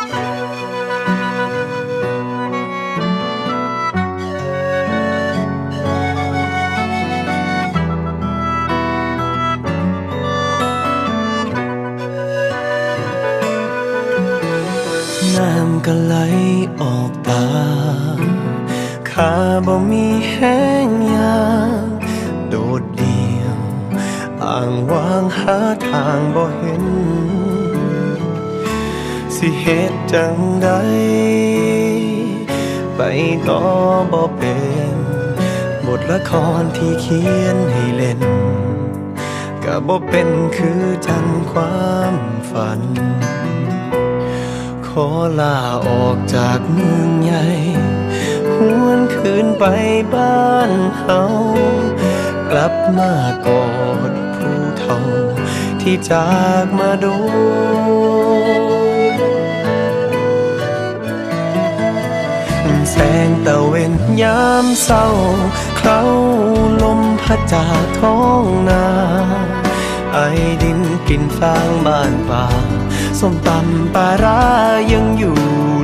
น้ำก็ไหลออกตาขาบ่มีแห้งยางโดดเดี่ยว อ่างวางหาทางบ่เห็น สิเหตุจังใดไปต่อบ่เป็นบทละครที่เขียนให้เล่นก็บ่เป็นคือจังความฝัน ขอลาออกจากเมืองใหญ่หวนคืนไปบ้านเฮากลับมากอดผู้เฒ่าที่จากมาโดน แสงตะเวนยามเศร้า เคล้าลมพัดจากท้องนา ไอดินกินฟางบ้านป่าส้มตำปลาร้ายังอยู่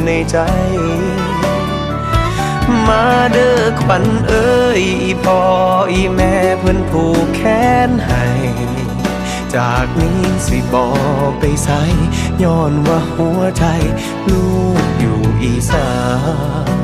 ในใจ มาเด้อขวัญเอ้ยอีพ่ออีแม่เพิ่อนผูกแขนให้จากนี้สิบอไปใสย้อนว่าหัวใจ ลูกอยู่อีสาน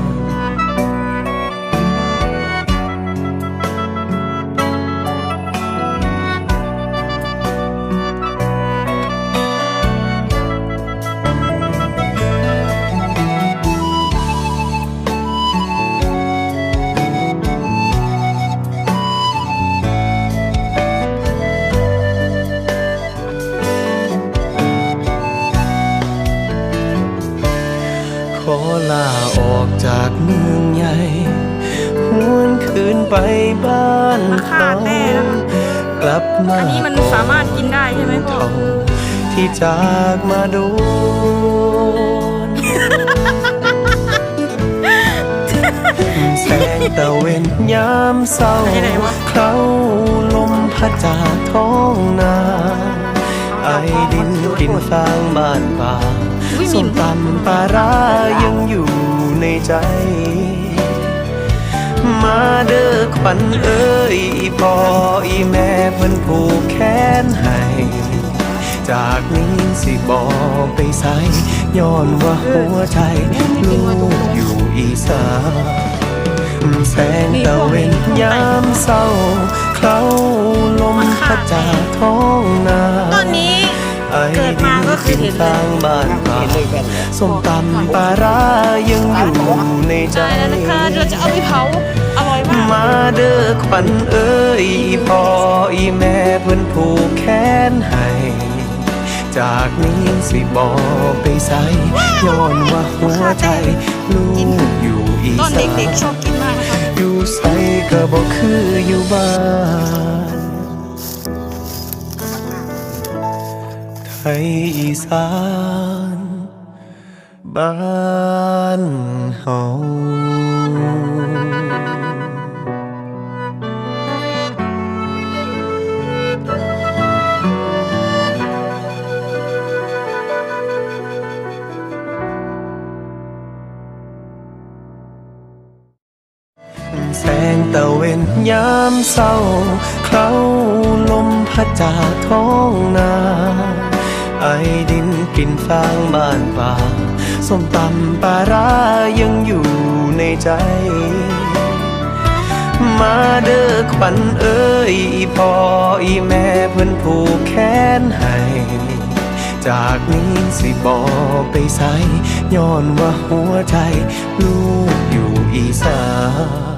อลาออกจากเมืองใหญ่หวนคืนไปบ้านมะขาเขาดแน่นะคะกลับมาอันนี้มันสามารถกินได้ใช่ไหมพ่อเท่าที่จากมาโดนแสงตะเวนยามเศร้าไปไหนวะเคล้าลมพัดจากท้องนา ไอดินกลิ่นฟางบ้านป่าอุ๊ยมี ส้มตำปลาร้ายังอยู่ในใจ มาเด้อขวัญเอ้ยพ่ออีแม่เพิ่นผูกแขนให้จากนี้สิบอกไปใส่ย้อนว่าหัวใจลูกอยู่อีสานแสงตะเวนยามเศร้าเคล้าลมพัดจากท้องนาตอนนี้เกิดมา ก็คือเห็นเลยทางบ้านป่าส้มตำปลาร้ายังอยู่ในใจได้แล้วนะคะเดี๋ยวจะเอาไปเผาอร่อยมากมาเด้อขวัญเอ้ยอีพ่ออีแม่เพิ่นผูกแขนให้จากนี้สิบอกไปใสย้อนว่าหัวใจลูกอยู่อีตอนสานเด็กๆชอบกินมากนะคะอยู่ใสก็บอกคืออยู่บ้าน ไทยอีสานบ้านเฮาแสงตะเวนยามเศร้าเคล้าลมพัดจากท้องนา ไอดินกลิ่นฟางบ้านป่าส้มตำปลาร้ายังอยู่ในใจ มาเด้อขวัญเอ้ยอีพ่ออีแม่เพิ่อนผูกแขนให้ จากนี้สิบอกไปใสย้อนว่าหัวใจ ลูกอยู่อีสาน